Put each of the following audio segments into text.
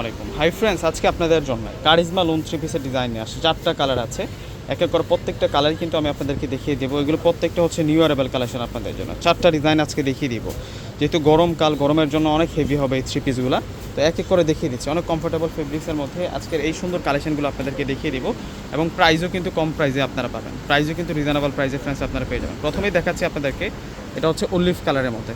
আলাইকুম। Hi friends আজকে আপনাদের জন্য কারিজমা লোন থ্রি পিসের ডিজাইন নিয়ে আসছে। চারটা কালার আছে। এক এক করে প্রত্যেকটা কালার কিন্তু আমি আপনাদেরকে দেখিয়ে দেবো। এগুলো প্রত্যেকটা হচ্ছে নিউ অ্যারেবল কালেকশন আপনাদের জন্য। চারটা ডিজাইন আজকে দেখিয়ে দিব। যেহেতু গরমকাল গরমের জন্য অনেক হেভি হবে এই থ্রি পিসগুলো তো এক এক করে দেখিয়ে দিচ্ছি। অনেক কমফোর্টেবল ফেব্রিক্সের মধ্যে আজকের এই সুন্দর কালেকশনগুলো আপনাদেরকে দেখিয়ে দিব। এবং প্রাইসও কিন্তু কম প্রাইসে আপনারা পাবেন। প্রাইসও কিন্তু রিজনেবল প্রাইসে ফ্রেন্ডস আপনারা পেয়ে যাবেন। প্রথমেই দেখাচ্ছি আপনাদেরকে, এটা হচ্ছে অলিভ কালারের মধ্যে।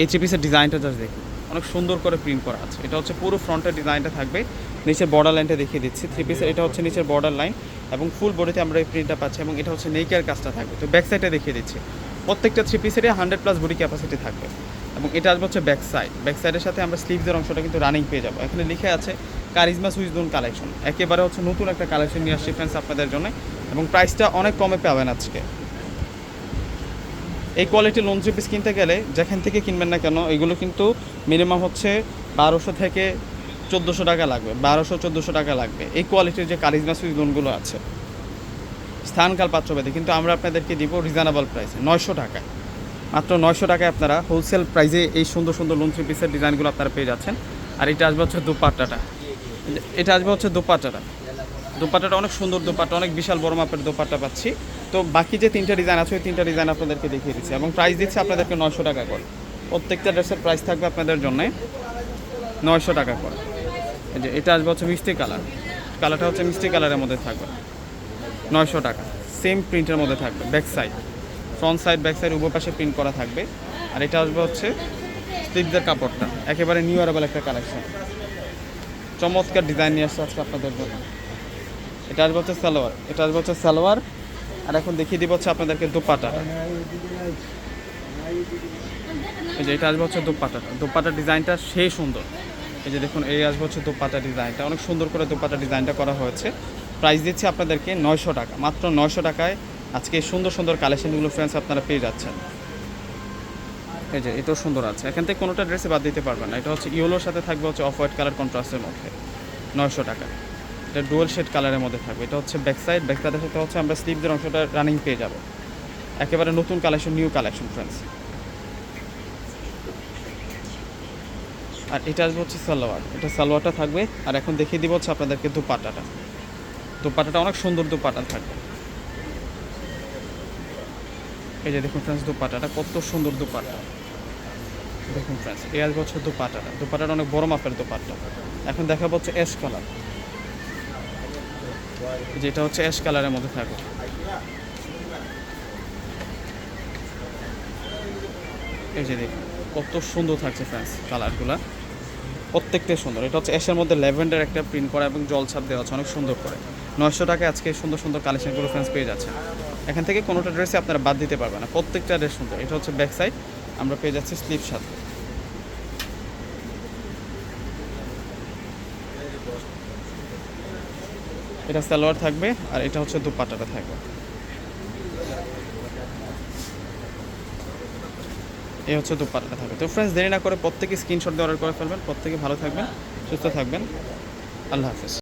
এই থ্রি পিসের ডিজাইনটা জাস্ট দেখুন অনেক সুন্দর করে প্রিন্ট করা আছে। এটা হচ্ছে পুরো ফ্রন্টের ডিজাইনটা থাকবে। নিচের বর্ডার লাইনটা দেখিয়ে দিচ্ছি। থ্রি পিসের এটা হচ্ছে নিচের বর্ডার লাইন এবং ফুল বডিতে আমরা এই প্রিন্টটা পাচ্ছি এবং এটা হচ্ছে নেকের কাজটা থাকবে। তো ব্যাক সাইডে দেখিয়ে দিচ্ছি। প্রত্যেকটা থ্রি পিসেরই হান্ড্রেড প্লাস বডি ক্যাপাসিটি থাকবে। এবং এটা আসবে হচ্ছে ব্যাক সাইড ব্যাক সাইডের সাথে আমরা স্লিভসের অংশটা কিন্তু রানিং পেয়ে যাব। এখানে লিখে আছে কারিজমা সুইচ সুইজদুন কালেকশন একেবারে হচ্ছে নতুন একটা কালেকশন নিয়ে আসছি ফ্রেন্ডস আপনাদের জন্য। এবং প্রাইসটা অনেক কমে পাবেন আজকে। এই কোয়ালিটির লোন পিস কিনতে গেলে যেখান থেকে কিনবেন না কেন, এগুলো কিন্তু মিনিমাম হচ্ছে বারোশো থেকে চোদ্দোশো টাকা লাগবে, বারোশো, চোদ্দোশো টাকা লাগবে। এই কোয়ালিটির যে কারিজমা সুইচ লোনগুলো আছে স্থানকাল পাত্রভেদে, কিন্তু আমরা আপনাদেরকে দিব রিজনেবল প্রাইসে নয়শো টাকায়। মাত্র নয়শো টাকায় আপনারা হোলসেল প্রাইসে এই সুন্দর সুন্দর লোন পিসের ডিজাইনগুলো আপনারা পেয়ে যাচ্ছেন। আর এটা আসবে হচ্ছে দুপাট্টাটা। এটা আসবে হচ্ছে দুপাট্টাটা। দোপাট্টাটা অনেক সুন্দর দোপাট্টা, অনেক বিশাল বড় মাপের দোপাট্টা পাচ্ছি। তো বাকি যে তিনটা ডিজাইন আছে, ওই তিনটা ডিজাইন আপনাদেরকে দেখিয়ে দিচ্ছি। এবং প্রাইস দিচ্ছে আপনাদেরকে নয়শো টাকা করে। প্রত্যেকটা ড্রেসের প্রাইস থাকবে আপনাদের জন্য নয়শো টাকা করে। এই যে এটা আসবে হচ্ছে মিষ্টি কালার। কালারটা হচ্ছে মিষ্টি কালারের মধ্যে থাকবে। নয়শো টাকা। সেম প্রিন্টের মধ্যে থাকবে back side front side back side উভয় পাশে প্রিন্ট করা থাকবে। আর এটা আসবে হচ্ছে স্লিপদের কাপড়টা। একেবারে নিউ অ্যারেবল একটা কালেকশন চমৎকার ডিজাইন নিয়ে আসছে আজকে আপনাদের জন্য। এটা আসবে হচ্ছে সালোয়ার, এটা আসবে হচ্ছে সালোয়ার। আর এখন দেখিয়ে দিব হচ্ছে আপনাদেরকে দুপাটা। এই যে এটা আসবে হচ্ছে দুপাটাটা দুপাটার ডিজাইনটা সেই সুন্দর। এই যে দেখুন, এই আসবে হচ্ছে দুপাটা ডিজাইনটা। অনেক সুন্দর করে দুপাটা ডিজাইনটা করা হয়েছে। প্রাইস দিচ্ছি আপনাদেরকে নয়শো টাকা, মাত্র নয়শো টাকায়। আজকে সুন্দর সুন্দর কালেকশনগুলো ফ্রেন্ডস আপনারা পেয়ে যাচ্ছেন। এই যে এটাও সুন্দর আছে। এখান থেকে কোনোটা ড্রেসে বাদ দিতে পারবেন না। এটা হচ্ছে ইয়েলোর সাথে থাকবে হচ্ছে অফ হোয়াইট কালার কন্ট্রাস্টের মধ্যে। নয়শো টাকা। এটা ডুয়েল শেড কালারের মধ্যে থাকবে। এটা হচ্ছে ব্যাক সাইড ব্যাক সাইডের সাথে হচ্ছে আমরা স্লিভদের অংশটা রানিং পেয়ে যাব। একেবারে নতুন কালেকশন নিউ কালেকশন ফ্রেন্ডস আর এটা আসবে হচ্ছে সালোয়ার। এটা সালোয়ারটা থাকবে। আর এখন দেখিয়ে দিব হচ্ছে আপনাদেরকে দুপাটাটা। দুপাটাটা অনেক সুন্দর দুপাটা থাকবে। এই যে দেখুন ফ্রেন্ডস দুপাটাটা কত সুন্দর দুপাটা। দেখুন ফ্রেন্ডস এই আসবে হচ্ছে দুপাটাটা। দুপাটাটা অনেক বড় মাপের দুপাট্টা। এখন দেখাবো হচ্ছে অ্যাশ কালার যেটা হচ্ছে অ্যাশ কালারের মধ্যে থাকবে। এই যে দেখুন, কত সুন্দর থাকছে ফ্রেন্ডস কালারগুলা। প্রত্যেকটাই সুন্দর। এটা হচ্ছে অ্যাশের মধ্যে ল্যাভেন্ডার একটা প্রিন্ট করা এবং জল ছাপ দেওয়া আছে, অনেক সুন্দর করে। নয়শো টাকায় আজকে সুন্দর সুন্দর কালেকশনগুলো ফ্রেন্ডস পেয়ে যাচ্ছে। এখান থেকে কোনোটা ড্রেসে আপনারা বাদ দিতে পারবেন না। প্রত্যেকটা ড্রেস সুন্দর। এটা হচ্ছে ব্যাক সাইড আমরা পেয়ে যাচ্ছি স্লিপ সাথে। এটা সালোয়ার থাকবে আর এটা হচ্ছে দুপাটাটা থাকবে। এই হচ্ছে দুপাটাটা থাকবে। তো ফ্রেন্ডস দেরি না করে প্রত্যেকে স্ক্রিনশট দিয়ে অর্ডার করে ফেলবেন। প্রত্যেকে ভালো থাকবেন, সুস্থ থাকবেন। আল্লাহ হাফেজ।